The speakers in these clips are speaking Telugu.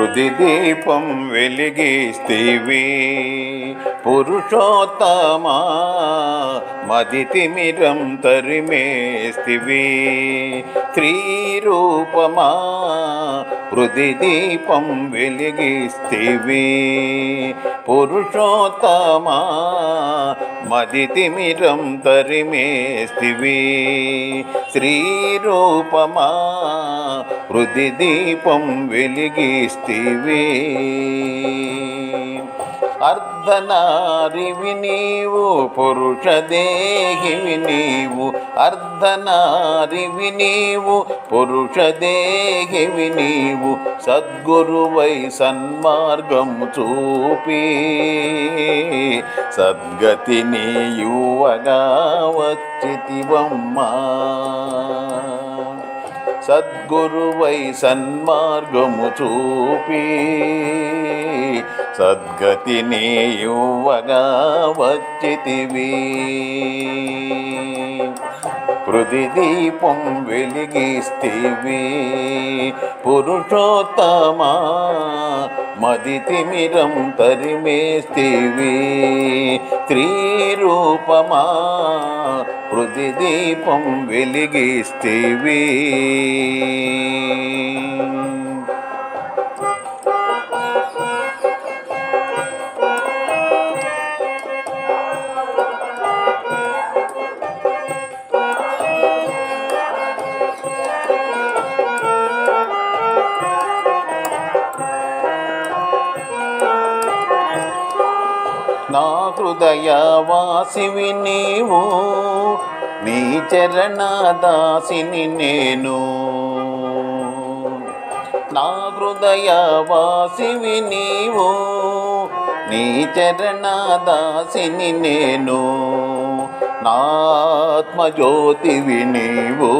హృది దీపం వెలిగిస్తీవి. పురుషోత్తమా మదితిమిరం తరిమేస్తివి స్త్రీరూపమా హృది దీపం వెలిగిస్తేవి. పురుషోత్తమా మదితిమిరం తరిమేస్తివి. శ్రీరూపమా హృది దీపం వెలిగిస్తేవి. అర్ధనారివి నీవు పురుష దేహివి నీవు. అర్ధనారివి నీవు పురుష దేహివి నీవు. సద్గురువై సన్మార్గం చూపి సద్గతిని యువగా వచ్చితివమ్మా సద్గురువై సన్మార్గము చూపి సద్గతిని యువగా వచ్చితివి. హృది దీపం వెలిగిస్తివి పురుషోత్తమా మదితిమిరం తరిమేస్తివి తరిమేస్తీవి స్త్రీరూపమా హృది దీపం వెలిగిస్తేవీ. హృదయవాసివి నీవు నీ చరణదాసిని నేను. నా హృదయవాసివి నీవు నీ చరణదాసిని నేను. నాత్మజ్యోతివి నీవు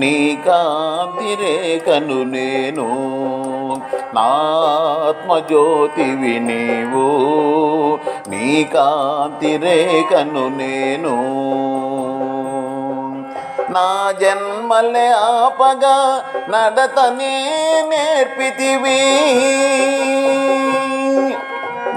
నీ కాంతిరేఖను నేను నాత్మజ్యోతివి నీవు నీ కాంతిరేఖను నేను నా జన్మలే ఆపగా నడతనే నేర్పితివి.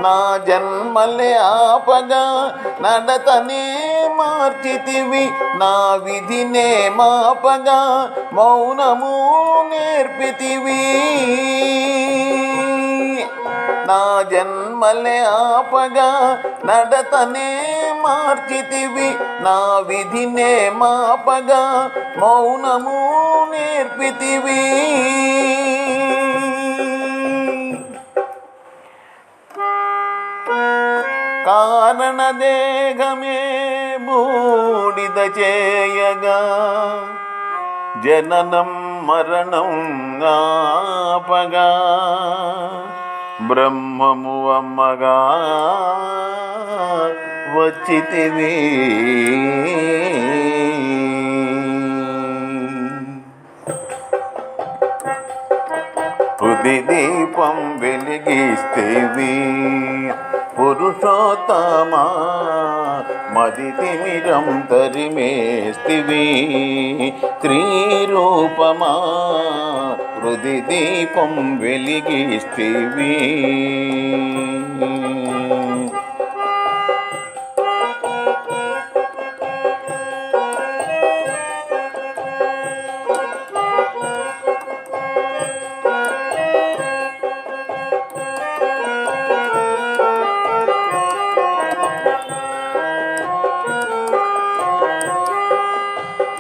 నా జన్మలే ఆపగా నడతనే మార్చితివి. నా విధినే మాపగా మౌనము నేర్పితివి. నా జన్మలే ఆపగా నడతనే మార్చితివి. నా విధినే మాపగా మౌనము నేర్పితివి. దేహమే మూడిద చేయగా జననం మరణం ఆపగా బ్రహ్మము అమ్మగా వచ్చితివి. దీపం వెలిగిస్తేవి. పురుషోత్తమా మది తిమిరం తరిమేస్తివి. త్రీరూపమా హృది దీపం వెలిగిస్తేవి.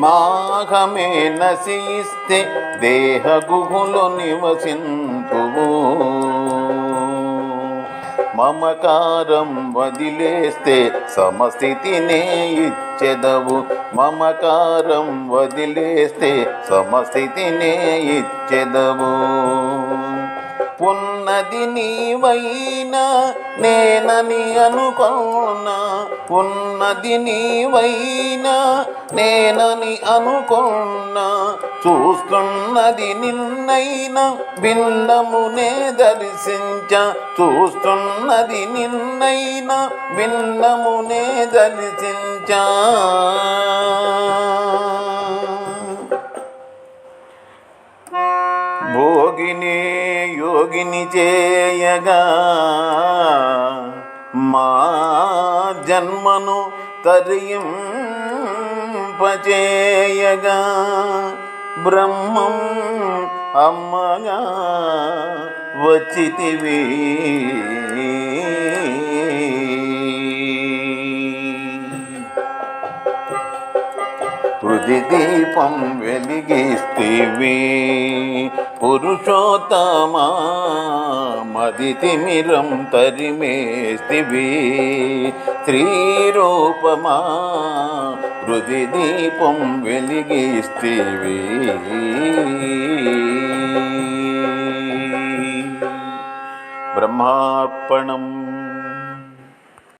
మాఘమే నశిస్తే దేహ గుహులు నివసింతువు మమకారం వదిలేస్తే సమస్థితినే ఇచ్చెదవు. మమకారం వదిలేస్తే సమస్థితినే ఇచ్చెదవు. ఉన్నది నీవైనా నేనని అనుకున్నా. ఉన్నది నీవైనా నేనని అనుకున్నా. చూస్తున్నది నిన్నైనా భిన్నమునే దర్శించ. చూస్తున్నది నిన్నైనా భిన్నమునే దర్శించా. చేయగా మా జన్మను తరింపచేయగా బ్రహ్మం అమ్మగా వచ్చితివి. హృది దీపం వెలిగిస్తేవి. పురుషోత్తమా మదితిమిరం తరిమేస్తివి స్త్రీరూపమా హృది దీపం వెలిగిస్తివి బ్రహ్మార్పణం